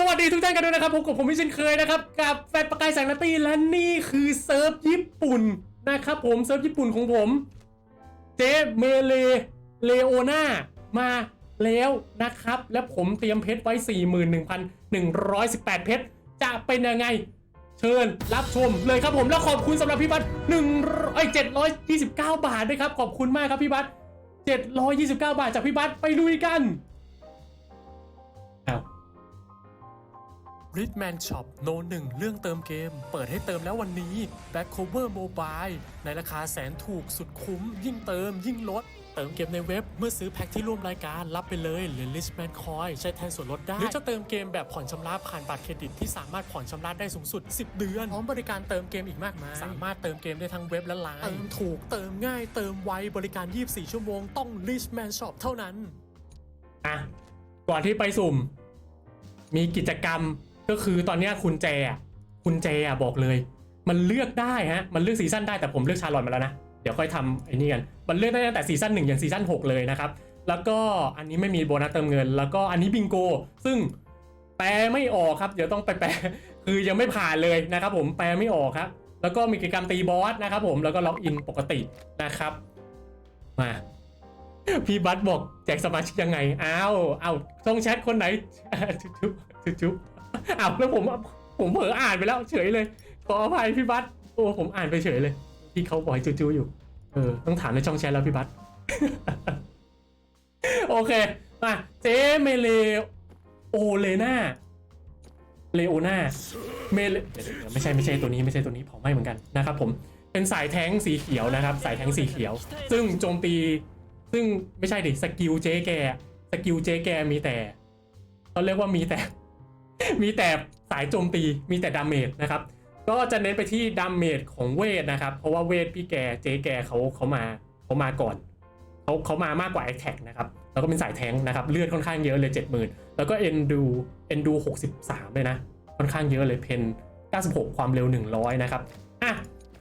สวัสดีทุกท่านกันด้วยนะครับผมกับผมพี่เช่นเคยนะครับกับแฟนประกายแสงนาตีและนี่คือเซิร์ฟญี่ปุ่นนะครับผมเซิร์ฟญี่ปุ่นของผมเจเมเลเลโอนามาแล้วนะครับ และผมเตรียมเพชรไว้ 41,118 เพชรจะเป็นยังไง เชิญรับชมเลยครับผมแล้วขอบคุณสำหรับพี่บัตหนึ่งเอ้อย729บเก้าบาทด้วยครับ ขอบคุณมากครับพี่บัตร729บาทจากพี่บัตรไปลุยกัน r i d m a n Shop โนหนึ่งเรื่องเติมเกม เปิดให้เติมแล้ววันนี้ Back Cover Mobile ในราคาแสนถูกสุดคุ้ม ยิ่งเติมยิ่งลด เติมเกมในเว็บเมื่อซื้อแพ็คที่ร่วมรายการรับไปเลยหรือ Richman Coin ใช้แทนส่วนลดได้ หรือจะเติมเกมแบบผ่อนชำระผ่านบัตรเครดิตที่สามารถผ่อนชำระได้สูงสุด 10 เดือน พร้อมบริการเติมเกมอีกมากมาย สามารถเติมเกมได้ทั้งเว็บและไลน์ เติมถูกเติมง่ายเติมไวบริการ 24 ชั่วโมงต้อง Richman Shop เท่านั้น อะ ก่อนที่ไปสุ่ม มีกิจกรรม ก็คือตอนนี้คุณแจคุณแจอะบอกเลย มันเลือกได้ฮะมันเลือกซีซั่นได้แต่ผมเลือกชาร์ลอตมาแล้วนะเดี๋ยวค่อยทำไอ้นี่กันมันเลือกได้ตั้งแต่ซีซั่นหนึ่งยันซีซั่นหกเลยนะครับแล้วก็อันนี้ไม่มีโบนัสเติมเงิน แล้วก็อันนี้บิงโก ซึ่งแปลไม่ออกครับ เดี๋ยวต้องไปแปลคือยังไม่ผ่านเลยนะครับผมแปลไม่ออกครับ แล้วก็มีกิจกรรมตีบอสนะครับผมแล้วก็ล็อกอินปกตินะครับมาพี่บัสบอกแจกสมาชิกยังไง อ้าว อ้าวช่องแชทคนไหนชุบชุบชุบชุบ อ้าวแล้วผมผมเผลออ่านไปแล้วเฉยเลยขออภัยพี่บัสโอ้ผมอ่านไปเฉยเลย ที่เขาบอกให้จูจูอยู่ เออต้องถามในช่องแชทแล้วพี่บัสโอเคมาเจเมเลโอเลนาเลโอนาเมเลไม่ใช่ไม่ใช่ตัวนี้ไม่ใช่ตัวนี้เผาไหม้เหมือนกันนะครับผมเป็นสายแท้งสีเขียวนะครับ สายแท้งสีเขียว ซึ่งโจมตี ซึ่งไม่ใช่ดิสกิลเจ๊แกสกิลเจ๊แกมีแต่เขาเรียกว่ามีแต่ มีแต่สายโจมตีมีแต่ดาเมจนะครับ ก็จะเน้นไปที่ดาเมจของเวทนะครับ เพราะว่าเวทพี่แกเจ๊แกเขาเขามาเขามาก่อนเขาเขามามากกว่า a อ t แท็กนะครับ แล้วก็เป็นสายแทงนะครับ เลือดค่อนข้างเยอะเลย 70,000 แล้วก็เอ็นดูเอ็นดู63 เลยนะ ค่อนข้างเยอะเลยเพน96 ความเร็ว 100 นะครับอะ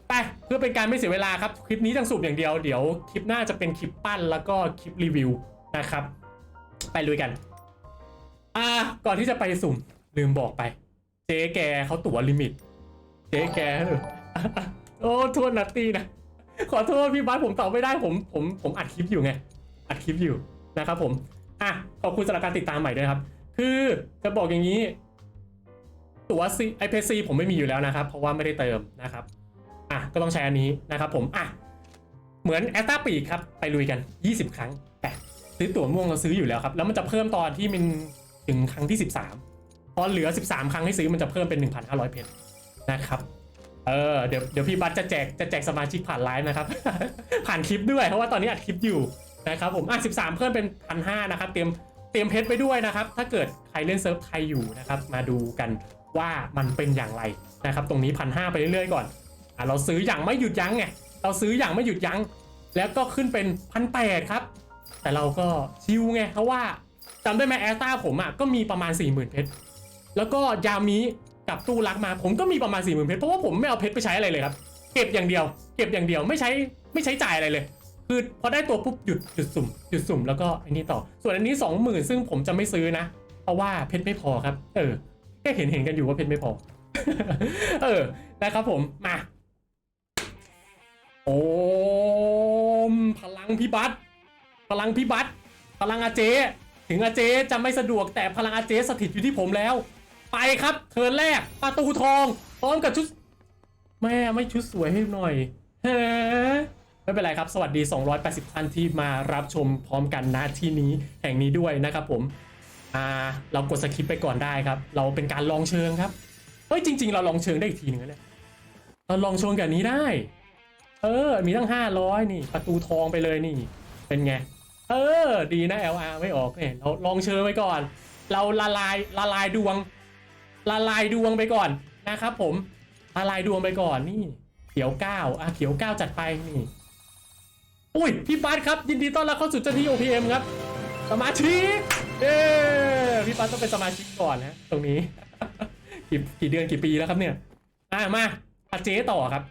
ไปเพื่อเป็นการไม่เสียเวลาครับ คลิปนี้จังสูบอย่างเดียวเดี๋ยวคลิปหน้าจะเป็นคลิปปั้นแล้วก็คลิปรีวิวนะครับ ไปลุยกัน อ่าก่อนที่จะไปสุ่ม ลืมบอกไป เจ๊แกเขาตั๋วลิมิต เจ๊แกโอ้โทษนัตตี้นะ ขอโทษพี่บัสผมตอบไม่ได้ผมผมผมอัดคลิปอยู่ไง อัดคลิปอยู่นะครับผมอะขอบคุณสำหรับการติดตามใหม่ด้วยครับ คือจะบอกอย่างนี้ ตั๋วซีไอเพซีผมไม่มีอยู่แล้วนะครับ เพราะว่าไม่ได้เติมนะครับอะก็ต้องใช้อันนี้นะครับผมอะเหมือนแอตตาปีกครับ ไปลุยกัน 20 ครั้งแต่ซื้อตั๋วม่วงเราซื้ออยู่แล้วครับ แล้วมันจะเพิ่มตอนที่มันถึงครั้งที่ 13 พอเหลือ 13 ครั้งให้ซื้อมันจะเพิ่มเป็น 1,500 เพชรนะครับ เออเดี๋ยวเดี๋ยวพี่บัตจะแจกจะแจกสมาชิกผ่านไลฟ์นะครับ ผ่านคลิปด้วยเพราะว่าตอนนี้อัดคลิปอยู่นะครับผมอะ13 เพิ่มเป็น1,500นะครับเตรียมเตรียมเพชรไปด้วยนะครับ ถ้าเกิดใครเล่นเซิร์ฟไทยอยู่นะครับมาดูกันว่ามันเป็นอย่างไรนะครับ ตรงนี้พันห้าไปเรื่อยๆก่อนอะเราซื้ออย่างไม่หยุดยั้งไงเราซื้ออย่างไม่หยุดยั้ง แล้วก็ขึ้นเป็นพันแปดครับ แต่เราก็ชิวไงเพราะว่าจำได้ไหมแอสตาผมอะก็มีประมาณ4 0,000เพชร แล้วก็ยามิกับตู้รักมา ผมก็มีประมาณ4 0,000เพชรเพราะว่าผมไม่เอาเพชรไปใช้อะไรเลยครับ เก็บอย่างเดียว เก็บอย่างเดียวไม่ใช้ไม่ใช้จ่ายอะไรเลย คือพอได้ตัวปุ๊บหยุดหยุดสุ่มหยุดสุ่มแล้วก็อันนี้ต่อ ส่วนอันนี้20,000ซึ่งผมจะไม่ซื้อนะ เพราะว่าเพชรไม่พอครับ เออก็เห็นเห็นกันอยู่ว่าเพชรไม่พอ เออนะครับผมมาโอมพลังพิบัติพลังพิบัติพลังอาเจ ถึงอาเจจะไม่สะดวกแต่พลังอาเจสถิตอยู่ที่ผมแล้ว ไปครับ เทิร์นแรกประตูทอง พร้อมกับชุด แม่ไม่ชุดสวยให้หน่อยเฮ้ไม่เป็นไรครับ สวัสดี 280 ท่านที่มารับชมพร้อมกันณที่นี้แห่งนี้ด้วยนะครับผมอ่าเรากดสคริปไปก่อนได้ครับ เราเป็นการลองเชิงครับเฮ้ยจริง ๆ เราลองเชิงได้อีกทีหนึ่งเนี่ยเราลองชงกับนนี้ได้ เออ มีตั้ง 500 นี่ ประตูทองไปเลยนี่ เป็นไง เออ ดีนะ LR ไม่ออกเนี่ยเราลองเชิงไปก่อน เราละลายละลายดวง ละลายดวงไปก่อนนะครับผมละลายดวงไปก่อนนี่ เขียวเก้าอะเขียวเก้าจัดไปนี่อุ้ยพี่บัสครับยินดีต้อนรับเข้าสู่เจ้าหน้าที่ OPM ครับ สมาชิกเอ้พี่บัสต้องเป็นสมาชิกก่อนนะตรงนี้กี่กี่เดือนกี่ปีแล้วครับเนี่ยอะมาอาเจต่อครับ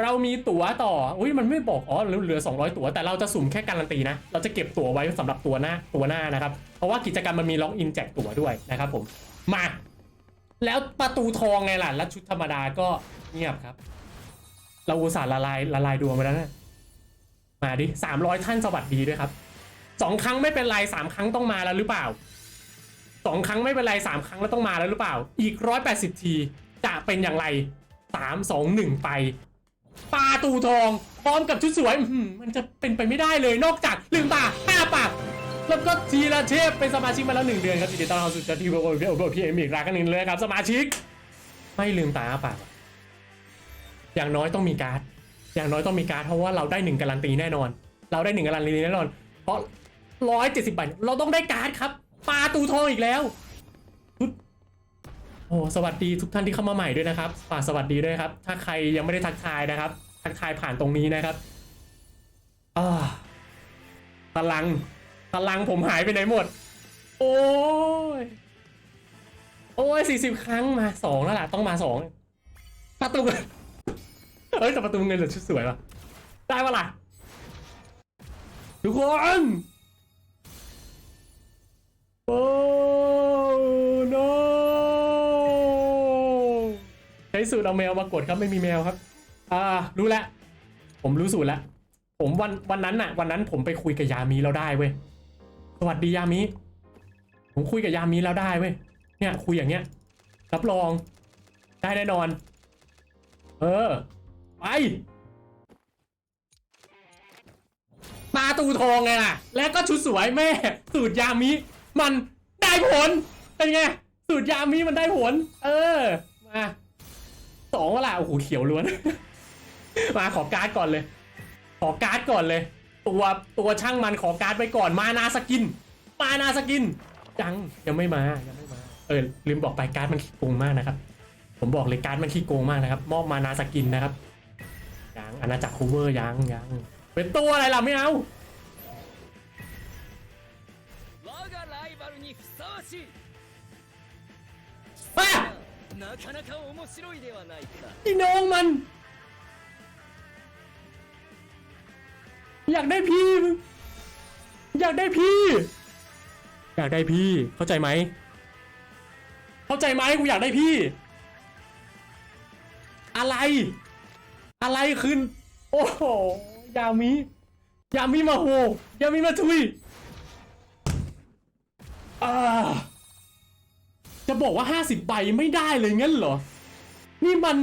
เรามีตั๋วต่ออุ้ยมันไม่บอกอ๋อเหลือเหลือ200 ตั๋วแต่เราจะสุ่มแค่การันตีนะ เราจะเก็บตั๋วไว้สำหรับตัวหน้าตัวหน้านะครับ เพราะว่ากิจกรรมมันมีล็อกอินแจกตั๋วด้วยนะครับผมมา แล้วประตูทองไงล่ะ แล้วชุดธรรมดาก็เงียบครับ เราอุตส่าห์ละลายละลายดวงไปแล้วนะมาดิสามร้อยท่านสวัสดีด้วยครับสองครั้งไม่เป็นไรสามครั้งต้องมาแล้วหรือเปล่าสองครั้งไม่เป็นไรสามครั้งแล้วต้องมาแล้วหรือเปล่า อีกร้อยแปดสิบทีจะเป็นอย่างไรสามสองหนึ่งไปปาตูทองพร้อมกับชุดสวยมันจะเป็นไปไม่ได้เลยนอกจากลืมตาห้าปาก แล้วก็ทีละเทพเป็นสมาชิกมาแล้วหนึ่งเดือนครับยินดีต้อนรับสู่จัทีวีโอพีโอพีเอ็มอีกรายการหนึ่งเลยครับ สมาชิก ไม่ลืมตาอ้าปากอย่างน้อยต้องมีการ์ด อย่างน้อยต้องมีการ์ดเพราะว่าเราได้หนึ่งการันตีแน่นอน เราได้หนึ่งการันตีแน่นอน เพราะร้อยเจ็ดสิบใบเราต้องได้การ์ดครับปลาตูทองอีกแล้วโอ้สวัสดีทุกท่านที่เข้ามาใหม่ด้วยนะครับฝากสวัสดีด้วยครับ ถ้าใครยังไม่ได้ทักทายนะครับ ทักทายผ่านตรงนี้นะครับอ่าพลัง พลังผมหายไปไหนหมด โอ้ย โอ้ยสี่สิบครั้งมาสองแล้วล่ะ ต้องมาสองประตูเงินเอ้ยแต่ประตูเงินเหลือชุดสวยว่ะ ได้ปะล่ะ ทุกคน โอ้ no ใช้สูตรเอาแมวมากดครับไม่มีแมวครับ อ่า รู้แล้ว ผมรู้สูตรแล้ว ผมวันวันนั้นน่ะ วันนั้นผมไปคุยกับยามีแล้วได้เว้ย สวัสดียามิ ผมคุยกับยามิแล้วได้เว้ย เนี่ยคุยอย่างเงี้ย รับรอง ได้แน่นอน เออ ไปปลาตูทองไงล่ะ แล้วก็ชุดสวยแม่ สูตรยามิ มันได้ผล เป็นไง สูตรยามิมันได้ผล เออ มาสองเวลาโอ้โหเขียวล้วน มาขอการ์ดก่อนเลย ขอการ์ดก่อนเลย ตัวตัวช่างมันขอการ์ดไปก่อนมานาสกิน มานาสกิน จังยังไม่มายังไม่มาเออลืมบอกไปการ์ดมันขี้โกงมากนะครับ ผมบอกเลยการ์ดมันขี้โกงมากนะครับ มอบมานาสกินนะครับยังอาณาจักรคูเวอร์ยังยังเป็นตัวอะไรล่ะไม่เอาไอะอีน้องมัน อยากได้พี่ อยากได้พี่ อยากได้พี่ เข้าใจไหม เข้าใจไหมกูอยากได้พี่ อะไร อะไรคืนโอ้โห ยามิ ยามิมาโห ยามิมาทุยอ่าจะบอกว่าห้าสิบใบไม่ได้เลยงั้นเหรอ นี่มัน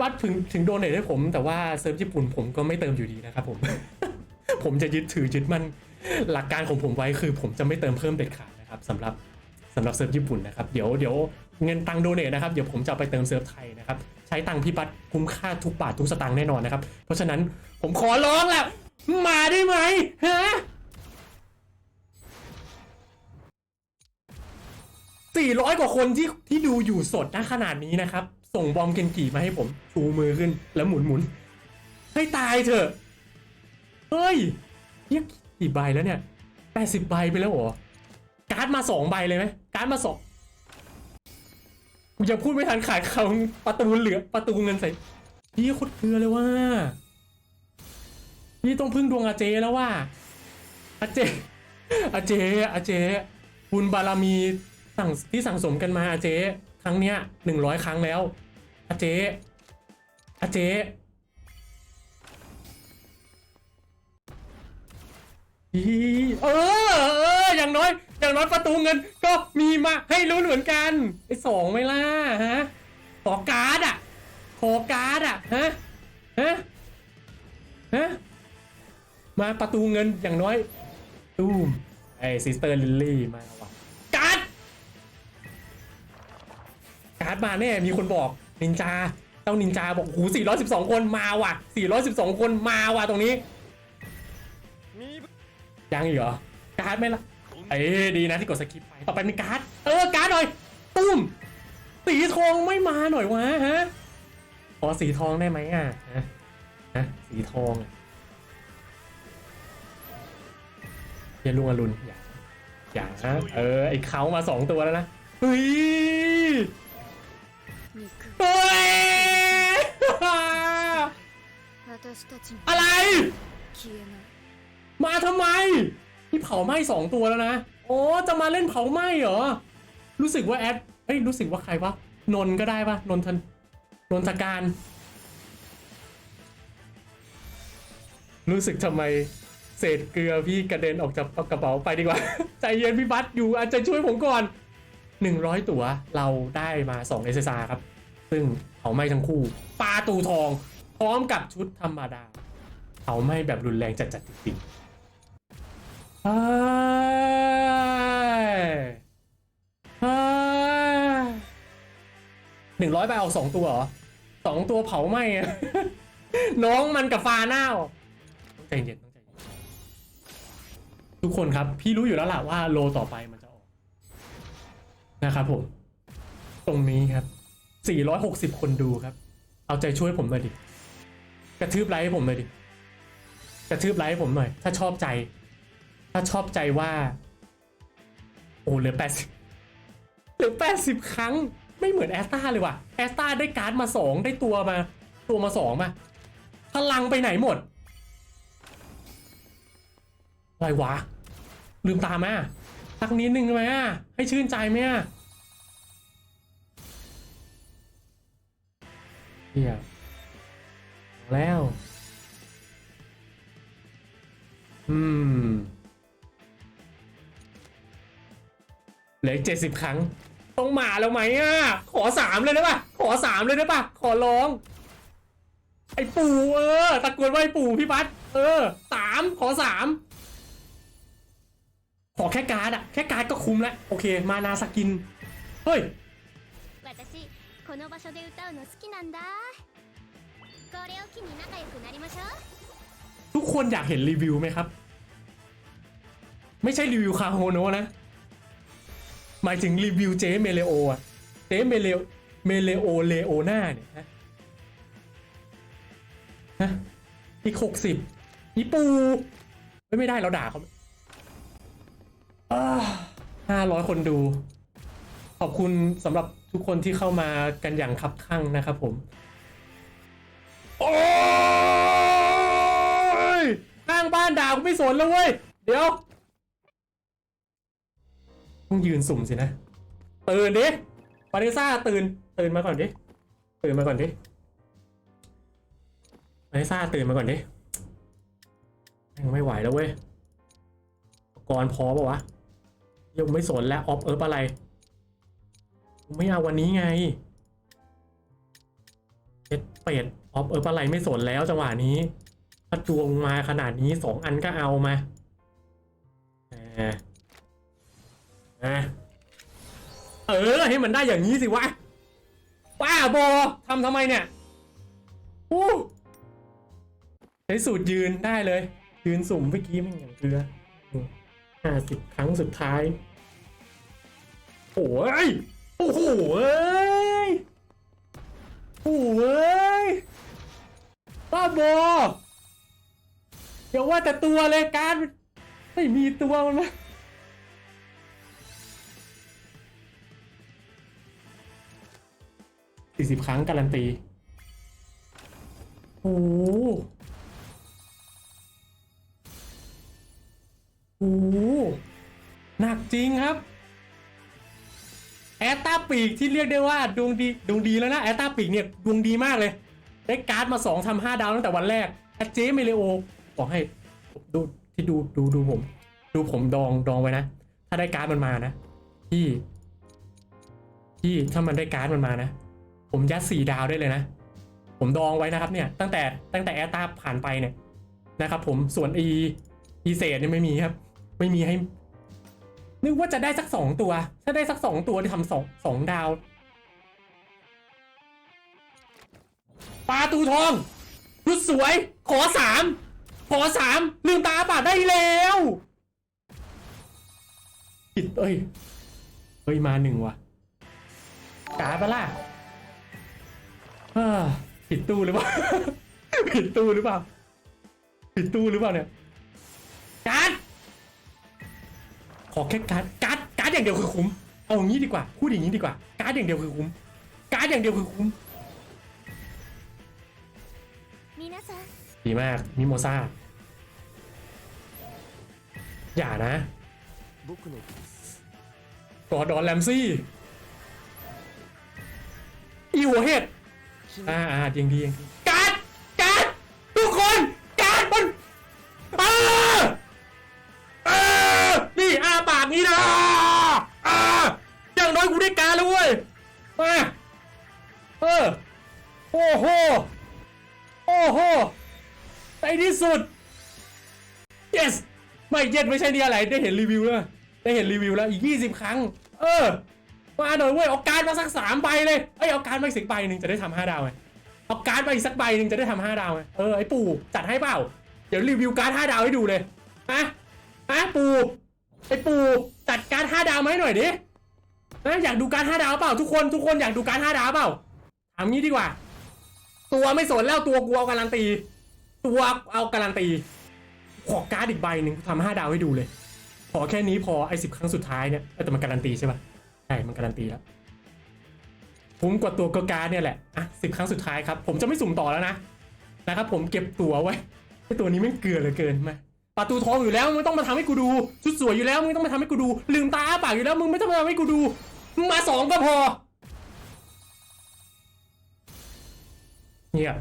บัตถึงถึงโดเนทให้ผม แต่ว่าเซิร์ฟญี่ปุ่นผมก็ไม่เติมอยู่ดีนะครับผม ผมจะยึดถือยึดมันหลักการของผมไว้คือ ผมจะไม่เติมเพิ่มเด็ดขาดนะครับสำหรับสำหรับเซิร์ฟญี่ปุ่นนะครับเดี๋ยวเดี๋ยวเงินตังโดเนทนะครับเดี๋ยวผมจะไปเติมเซิร์ฟไทยนะครับใช้ตังค์พี่บัตคุ้มค่าทุกบาททุกสตางค์แน่นอนนะครับ เพราะฉะนั้นผมขอร้องแล้วมาได้ไหมฮะ400กว่าคนที่ที่ดูอยู่สดนะขนาดนี้นะครับ ส่งบอมเกนกี่มาให้ผมชูมือขึ้น แล้วหมุนหมุนให้ตายเถอะ เฮ้ยเรียกี่ใบแล้วเนี่ย80ใบไปแล้วเหรอ การ์ดมาสองใบเลยไหมการ์ดมาสองกูยังพูดไม่ทันขายคำประตูเหลือประตูเงินใส่พี่โคตรเกลือเลยว่าพี่ต้องพึ่งดวงอาเจแล้วว่าอาเจอาเจอาเจบุญบารมีสั่งที่สั่งสมกันมาอาเจ ครั้งเนี้ยหนึ่งร้อยครั้งแล้วอาเจอาเจอีเออเอออย่างน้อย อย่างน้อยประตูเงินก็มีมาให้ลุ้นเหมือนกันไอ้สองไม่ล่ะฮะขอการ์ดอะขอการ์ดอะฮะฮะฮะมาประตูเงินอย่างน้อยตูมไอ้ซิสเตอร์ลิลลี่มาว่ะ การ์ดมาแน่มีคนบอกนินจาต้องนินจาบอกโอ้โห412 คนมาว่ะ 412 คนมาว่ะตรงนี้ยังอีกเหรอการ์ดไหมล่ะเอ้ดีนะที่กดสกิปไปต่อไปมีการ์ดเออการ์ดหน่อยตุ้มสีทองไม่มาหน่อยวะฮะขอสีทองได้ไหมอะฮะสีทองอย่าลุงอรุณอย่าอย่านะเออไอเขามาสองตัวแล้วนะเฮ้ย อะไร มาทำไมพี่เผาไหม้สองตัวแล้วนะโอ้จะมาเล่นเผาไหม้เหรอ รู้สึกว่าแอดเฮ้ยรู้สึกว่าใครวะนนก็ได้ปะนนทันนนทการ รู้สึกทำไมเศษเกลือพี่กระเด็นออกจากกระเป๋าไปดีกว่า ใจเย็นพี่บัสอยู่อาจจะช่วยผมก่อน 100 ตั๋วเราได้มา2 s s r ครับ ซึ่งเผาไหม้ทั้งคู่ปลาตูทอง พร้อมกับชุดธรรมดาเผาไหม้แบบรุนแรงจัดๆจริงๆเฮ้ยเฮ้ยหนึ่งร้อยใบเอาสองตัวเหรอสองตัวเผาไหม้อะน้องมันกับฟาหน้าต้องใจเย็นต้องใจเย็นทุกคนครับ พี่รู้อยู่แล้วล่ะว่าโลต่อไปมันจะ นะครับผม ตรงนี้ครับ 460 คนดูครับ เอาใจช่วยผมหน่อยดิ กระทืบไลค์ให้ผมหน่อยดิ กระทืบไลค์ให้ผมหน่อย ถ้าชอบใจ ถ้าชอบใจว่า โอ้เหลือ 80เหลือ 80 ครั้ง ไม่เหมือนแอสตาเลยว่ะ แอสตาได้การ์ดมา 2 ได้ตัวมา ตัวมา2มาพลังไปไหนหมดอะไรวะ ลืมตามา สักนิดนึงได้ไหมอะ ให้ชื่นใจไหมอะเฮียเอาแล้ว อืมเหลือเจ็ดสิบครั้ง ต้องมาแล้วไหมอะ ขอสามเลยได้ปะขอสามเลยได้ปะขอร้อง ไอ้ปู่เออ ตะโกนว่าไอ้ปู่พี่บัสเออสามขอสาม ขอแค่การ์ดอะแค่การ์ดก็คุ้มแล้ว โอเค มานาสกิน เฮ้ย 私この場所で歌うの好きなんだこれを機に仲良くなりましょう ทุกคนอยากเห็นรีวิวไหมครับ ไม่ใช่รีวิวคาโฮโนะนะ หมายถึงรีวิวเจเมเลโออะเจเมเลเมเลโอเลโอนาเนี่ยฮะฮะอีกหกสิบอีปูไม่ไม่ได้เราด่าเขา ห้าร้อยคนดู ขอบคุณสำหรับทุกคนที่เข้ามากันอย่างคับคั่งนะครับผม โอ้ยข้างบ้านด่ากูไม่สนแล้วเว้ย เดี๋ยว ต้องยืนสุ่มสินะ ตื่นดิปาริซ่าตื่น ตื่นมาก่อนดิ ตื่นมาก่อนดิปาริซ่าตื่นมาก่อนดิยังไม่ไหวแล้วเว้ยอุปกรณ์พอปะวะ ยังไม่สนแล้วออฟเอิร์ฟอะไรไม่เอาวันนี้ไงเอ็ดเป็ดออฟเอออะไรไม่สนแล้วจังหวะนี้ถ้าดวงมาขนาดนี้สองอันก็เอามาแหมนะเออให้มันได้อย่างนี้สิวะป้าบอทำทำไมเนี่ยอู้ใช้สูตรยืนได้เลย ยืนสุ่มเมื่อกี้มันอย่างเกลือ ห้าสิบครั้งสุดท้าย โอ้ย โอ้โหเอ้ยโอ้ยบ้าบออย่าว่าแต่ตัวเลยการไม่มีตัวมันนะสี่สิบครั้งการันตี โอ้ ตตาปีกที่เรียกได้ว่าดวงดีดวงดีแล้วนะแอตตาปีกเนี่ยดวงดีมากเลย ได้การ์ดมาสองทำห้าดาวตั้งแต่วันแรกแอเจเมเลโอบอกให้ดูที่ดูดูดูผม ดูผมดองดองไว้นะ ถ้าได้การ์ดมันมานะพี่พี่ถ้ามันได้การ์ดมันมานะ ผมยัดสี่ดาวได้เลยนะ ผมดองไว้นะครับเนี่ย ตั้งแต่ตั้งแต่แอตตาผ่านไปเนี่ยนะครับผมส่วนอีอีเศษเนี่ยไม่มีครับ ไม่มีให้ นึกว่าจะได้สักสองตัว ถ้าได้สักสองตัวที่ทำสองสองดาวปลาตูทองรุดสวย ขอสามขอสามลืมตาปาได้แล้วผิดเอ้ยเฮ้ยมาหนึ่งว่ะกาปะล่ะผิดตู้หรือเปล่าผิดตู้หรือเปล่าผิดตู้หรือเปล่าเนี่ยการด อแค่การ์ดการ์ดการ์ดอย่างเดียวคือคุ้มเอาอย่างนี้ดีกว่าพูดอย่างนี้ดีกว่า การ์ดอย่างเดียวคือคุ้มการ์ดอย่างเดียวคือคุ้มดีมากมิโมซาอย่านะกอดอนแลมซี่อีหัวเห็ดอ่าอ่าจริงดีจริง มาเออโอ้โหโอ้โหในที่สุด yes ไม่เย็ดไม่ใช่นี่อะไรได้เห็นรีวิวแล้วได้เห็นรีวิวแล้วอีก 20 ครั้ง เออมาหน่อยเว้ยเอาการมาสักสามใบเลยเอ้ยเอาการมาอีกสักใบหนึ่งจะได้ทำห้าดาวไงเอาการมาอีกสักใบหนึ่งจะได้ทำห้าดาวไงเออไอ้ปู่จัดให้เปล่า เดี๋ยวรีวิวการดห้าดาวให้ดูเลยฮะฮะปู่ไอ้ปู่จัดการดห้าดาวมาให้หน่อยดิ นะอยากดูการห้าดาวเปล่าทุกคนทุกคนอยากดูการห้าดาวเปล่าถามงี้ดีกว่า ตัวไม่สนแล้วตัวกูเอาการันตี ตัวเอาการันตี ขอการ์ดอีกใบหนึ่งทำห้าดาวให้ดูเลย ขอแค่นี้พอไอ้สิบครั้งสุดท้ายเนี่ยแต่มันการันตีใช่ป่ะใช่มันการันตีแล้วคุ้มกว่าตัวก็การ์ดเนี่ยแหละอะสิบครั้งสุดท้ายครับ ผมจะไม่สุ่มต่อแล้วนะนะครับ ผมเก็บตัวไว้ไอ้ตัวนี้แม่เกลือเหลือเกินมาประตูทองอยู่แล้วมึงต้องมาทำให้กูดูชุดสวยอยู่แล้วมึงต้องมาทำให้กูดู ลืมตาอ้าปากอยู่แล้วมึงไม่ต้องมาทำให้กูดู มาสองก็พอเงียบ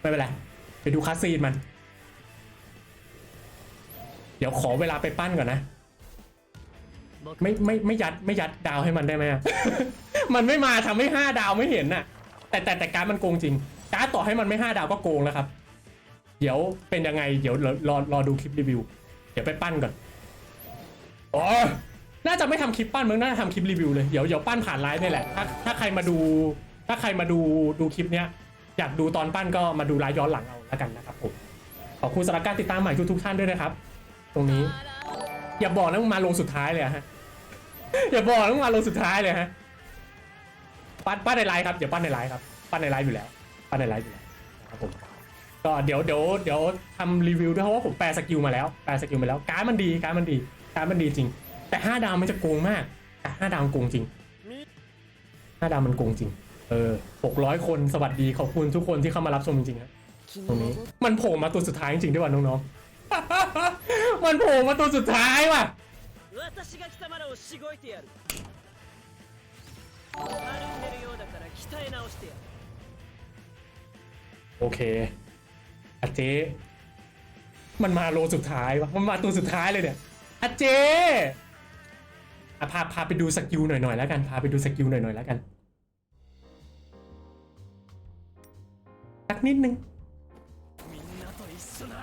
ไม่เป็นไรไปดูคัสซีนมัน เดี๋ยวขอเวลาไปปั้นก่อนนะ ไม่ไม่ไม่ยัดไม่ยัดดาวให้มันได้ไหมอะมันไม่มาทำให้ห้าดาวไม่เห็นน่ะ แต่แต่แต่การดมันโกงจริง การดต่อให้มันไม่ห้าดาวก็โกงแล้วครับ เดี๋ยวเป็นยังไง เดี๋ยวรอรอรอดูคลิปรีวิว เดี๋ยวไปปั้นก่อนอ๋อ น่าจะไม่ทำคลิปปั้นมึงน่าจะทำคลิปรีวิวเลยเดี๋ยวเดี๋ยวปั้นผ่านไลฟ์นี่แหละถ้าถ้าใครมาดู ถ้าใครมาดูดูคลิปเนี้ยอยากดูตอนปั้นก็มาดูไลฟ์ย้อนหลังเอาแล้วกันนะครับผมขอบคุณสำหรับการติดตามใหม่ทุกๆท่านด้วยนะครับ ตรงนี้ อย่าบอกนะมึงมาลงสุดท้ายเลยฮะอย่าบอกนะมึงมาลงสุดท้ายเลยฮะปั้นปั้นในไลฟ์ครับเดี๋ยวปั้นในไลฟ์ครับปั้นในไลฟ์อยู่แล้ว ปั้นในไลฟ์อยู่แล้วนะครับผมก็เดี๋ยวเดี๋ยวเดี๋ยวทำรีวิวด้วยเพราะว่าผมแปลสกิลมาแล้วแปลสกิลมาแล้วการดมันดีการดมันดีการดมันดีจริง แต่ห้าดาวมันจะโกงมากแต่ห้าดาวโกงจริงห้าดาวมันโกงจริง เออหกร้อยคนสวัสดีขอบคุณทุกคนที่เข้ามารับชมจริงๆนะตรงนี้มันโผล่มาตัวสุดท้ายจริงๆด้วยว่ะน้องๆ มันโผล่มาตัวสุดท้ายว่ะโอเคอาเจมันมาโลสุดท้ายวะมันมาตัวสุดท้ายเลยเนี่ยอาเจ พาพาไปดูสกิลหน่อยๆแล้วกันพาไปดูสกิลหน่อยๆแล้วกันสักนิดนึง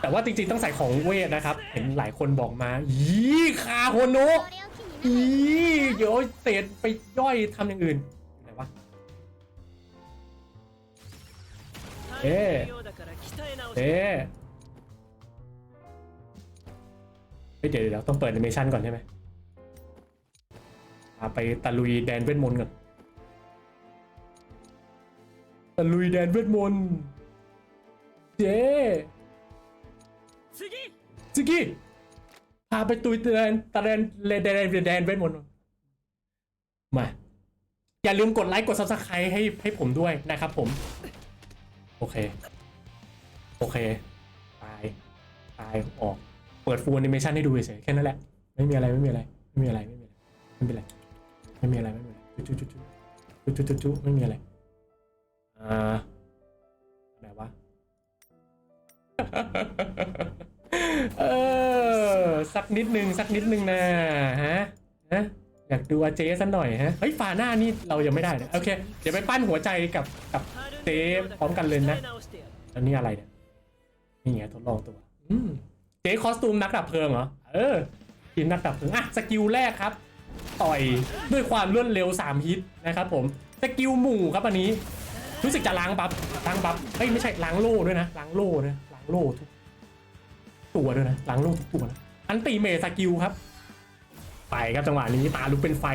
แต่ว่าจริงๆต้องใส่ของเวทนะครับ เห็นหลายคนบอกมายี่คาโฮโนะยี่เดี๋ยวเศษไปย่อยทำอย่างอื่นอะไรวะเอ๊เอ๊เดี๋ยวเดี๋ยวต้องเปิดเอเมชั่นก่อนใช่ไหมาไปตะลุยแดนเวทมนต์ก่อนตะลุยแดนเวทมนต์เจ๊次ซิกกี้พาไปตุยแดนตะแดนแดนแดนแดนเวทมนต์มา อย่าลืมกดไลค์กด subscribe ให้ให้ผมด้วยนะครับผม โอเค โอเค ตาย ตายออก เปิดฟูลแอนิเมชันให้ดูเฉยๆแค่นั้นแหละ ไม่มีอะไรไม่มีอะไร ไม่มีอะไรไม่มีอะไรไม่มีอะไร ไม่มีอะไรไม่มีอะไจุ๊จุ๊จุ๊จุ๊จุ๊จุ๊จุ๊ไม่มีอะไรอ่าแบบวะเออสักนิดนึงสักนิดนึงนะฮะฮะอยากดูอาเจ๊สักหน่อยฮะเฮ้ยฝาหน้านี่เรายังไม่ได้นะโอเค เดี๋ยวไปปั้นหัวใจกับกับเจ๊พร้อมกันเลยนะแล้วนี่อะไรเนี่ยนี่ไงทดลองตัวเจ๊คอสตูมนักดับเพลิงเหรอเออทีมนักดับเพลิงอะสกิลแรกครับ ต่อยด้วยความรวดเร็ว 3 ฮิตนะครับผมสกิลหมู่ครับอันนี้ รู้สึกจะล้างบัฟล้างบัฟเอ้ยไม่ใช่ล้างโล่ด้วยนะล้างโล่นะล้างโล่ทุกตัวด้วยนะล้างโล่ทุกตัวนะอันติเมสกิลครับ ไปครับจังหวะนี้ตาลุกเป็นไฟ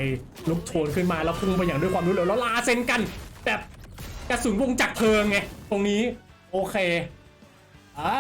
ลุกโชนขึ้นมาแล้วพุ่งไปอย่างด้วยความรวดเร็วแล้วลาเซนกันแบบกระสุนวงจักรเพลิงไงตรงนี้โอเคอ่า